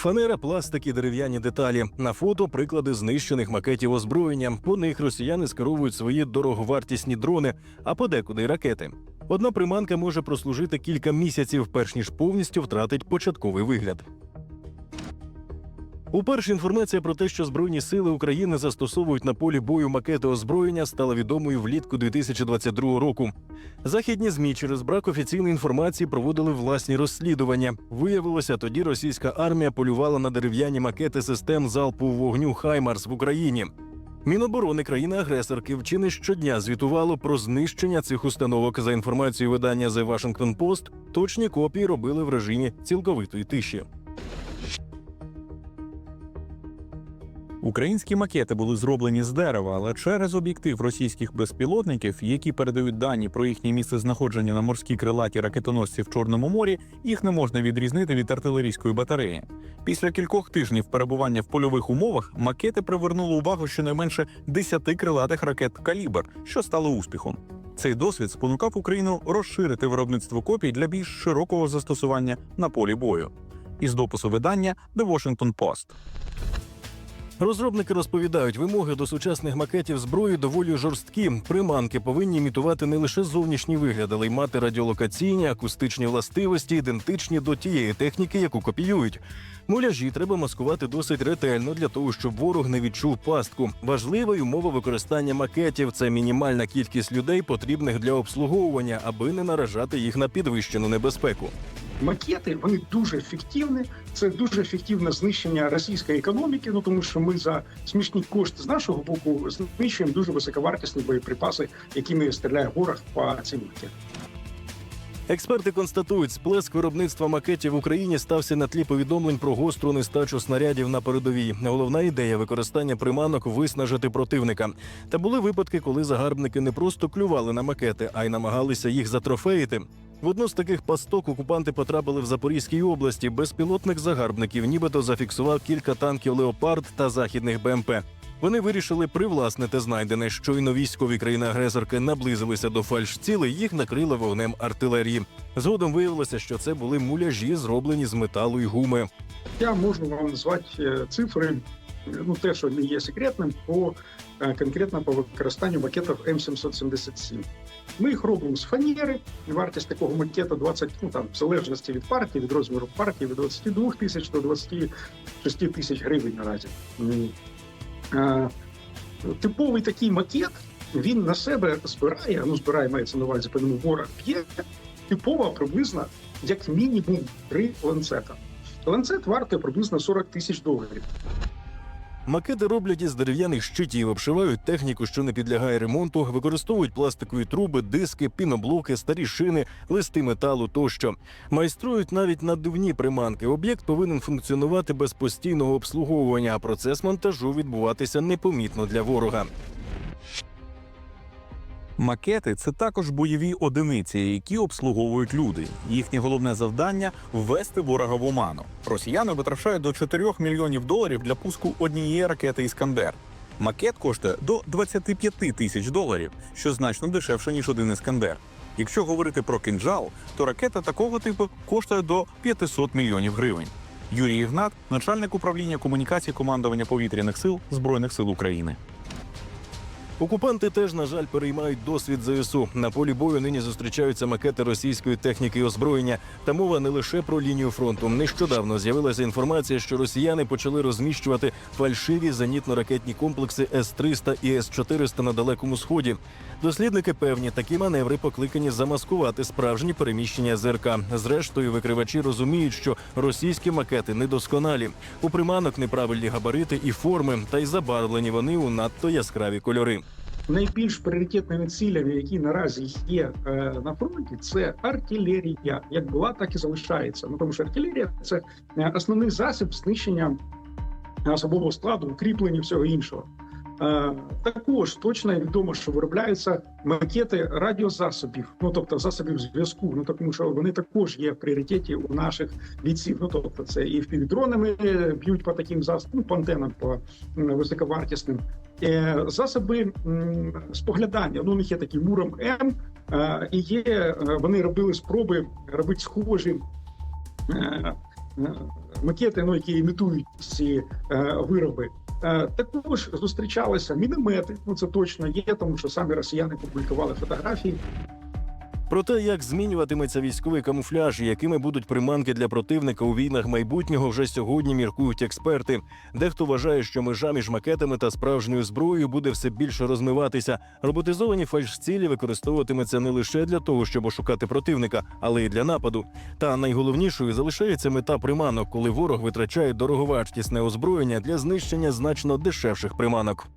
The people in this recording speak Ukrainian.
Фанера, пластик і дерев'яні деталі. На фото приклади знищених макетів озброєння. По них росіяни скеровують свої дороговартісні дрони, а подекуди й ракети. Одна приманка може прослужити кілька місяців, перш ніж повністю втратить початковий вигляд. Уперше інформація про те, що Збройні сили України застосовують на полі бою макети озброєння, стала відомою влітку 2022 року. Західні змі через брак офіційної інформації проводили власні розслідування. Виявилося, тоді російська армія полювала на дерев'яні макети систем залпового вогню Хаймарс в Україні. Міноборони країни-агресорки вчини щодня звітувало про знищення цих установок. За інформацією видання The Washington Post, точні копії робили в режимі цілковитої тиші. Українські макети були зроблені з дерева, але через об'єктив російських безпілотників, які передають дані про їхнє місце знаходження на морській крилаті ракетоносці в Чорному морі, їх не можна відрізнити від артилерійської батареї. Після кількох тижнів перебування в польових умовах макети привернули увагу щонайменше 10 крилатих ракет калібр, що стало успіхом. Цей досвід спонукав Україну розширити виробництво копій для більш широкого застосування на полі бою. Із допису видання The Washington Post. Розробники розповідають, вимоги до сучасних макетів зброї доволі жорсткі. Приманки повинні імітувати не лише зовнішній вигляд, але й мати радіолокаційні, акустичні властивості, ідентичні до тієї техніки, яку копіюють. Муляжі треба маскувати досить ретельно для того, щоб ворог не відчув пастку. Важлива й умова використання макетів це мінімальна кількість людей, потрібних для обслуговування, аби не наражати їх на підвищену небезпеку. Макети вони дуже ефективні. Це дуже ефективне знищення російської економіки. Ну тому що ми за смішні кошти з нашого боку знищуємо дуже високовартісні боєприпаси, якими стріляє ворог по цим макетам. Експерти констатують, сплеск виробництва макетів в Україні стався на тлі повідомлень про гостру нестачу снарядів на передовій. Головна ідея використання приманок виснажити противника. Та були випадки, коли загарбники не просто клювали на макети, а й намагалися їх затрофеїти. В одну з таких пасток окупанти потрапили в Запорізькій області. Безпілотник загарбників нібито зафіксував кілька танків Леопард та західних БМП. Вони вирішили привласнити знайдене. Щойно військові країни-агресорки наблизилися до фальшцілей, їх накрили вогнем артилерії. Згодом виявилося, що це були муляжі, зроблені з металу й гуми. Я можу вам назвати е, цифри, е, ну те, що не є секретним, по конкретно по використанню макетів М777. Ми їх робимо з фанери. Вартість такого макета 20, ну там в залежності від партії, від розміру партії, від 22 тисяч до 26 тисяч гривень наразі. Типовий такий макет він на себе збирає, ну збирає мається на увазі, по ньому ворог б'є, типово приблизно як мінімум три ланцета. Ланцет вартує приблизно 40 тисяч доларів. Макети роблять із дерев'яних щитів, обшивають техніку, що не підлягає ремонту, використовують пластикові труби, диски, піноблоки, старі шини, листи металу тощо. Майструють навіть надувні приманки. Об'єкт повинен функціонувати без постійного обслуговування, а процес монтажу відбуватися непомітно для ворога. Макети це також бойові одиниці, які обслуговують люди. Їхнє головне завдання ввести ворога в оману. Росіяни витрачають до 4 мільйонів доларів для пуску однієї ракети Іскандер. Макет коштує до 25 тисяч доларів, що значно дешевше ніж один іскандер. Якщо говорити про кинджал, то ракета такого типу коштує до 500 мільйонів гривень. Юрій Ігнат, начальник управління комунікації командування повітряних сил Збройних сил України. Окупанти теж, на жаль, переймають досвід ЗСУ. На полі бою нині зустрічаються макети російської техніки і озброєння. Та мова не лише про лінію фронту. Нещодавно з'явилася інформація, що росіяни почали розміщувати фальшиві зенітно-ракетні комплекси С-300 і С-400 на далекому сході. Дослідники певні, такі маневри покликані замаскувати справжні переміщення ЗРК. Зрештою, викривачі розуміють, що російські макети недосконалі. У приманок неправильні габарити і форми, та й забарвлені вони у надто яскраві кольори. Найбільш пріоритетними цілями, які наразі є е, на фронті, це артилерія. Як була, так і залишається. Ну тому що артилерія це е, основний засіб знищення особового складу, укріплення всього іншого. Е, також точно відомо, що виробляються макети радіозасобів, ну тобто засобів зв'язку. Ну тому що вони також є в пріоритеті у наших бійців. Ну тобто, це і впівдронами б'ють по таким засобам, ну, по антенам, по високовартісним. Е, засоби споглядання. Ну, у них є такі муром М, е, і є е, вони робили спроби робити схожі. макети, ну які імітують ці вироби. Також зустрічалися міномети. Ну це точно є, тому що самі росіяни публікували фотографії. Про те, як змінюватиметься військовий камуфляж і якими будуть приманки для противника у війнах майбутнього, вже сьогодні міркують експерти. Дехто вважає, що межа між макетами та справжньою зброєю буде все більше розмиватися. Роботизовані фальшцілі використовуватимуться не лише для того, щоб ошукати противника, але й для нападу. Та найголовнішою залишається мета приманок, коли ворог витрачає дороговартісне озброєння для знищення значно дешевших приманок.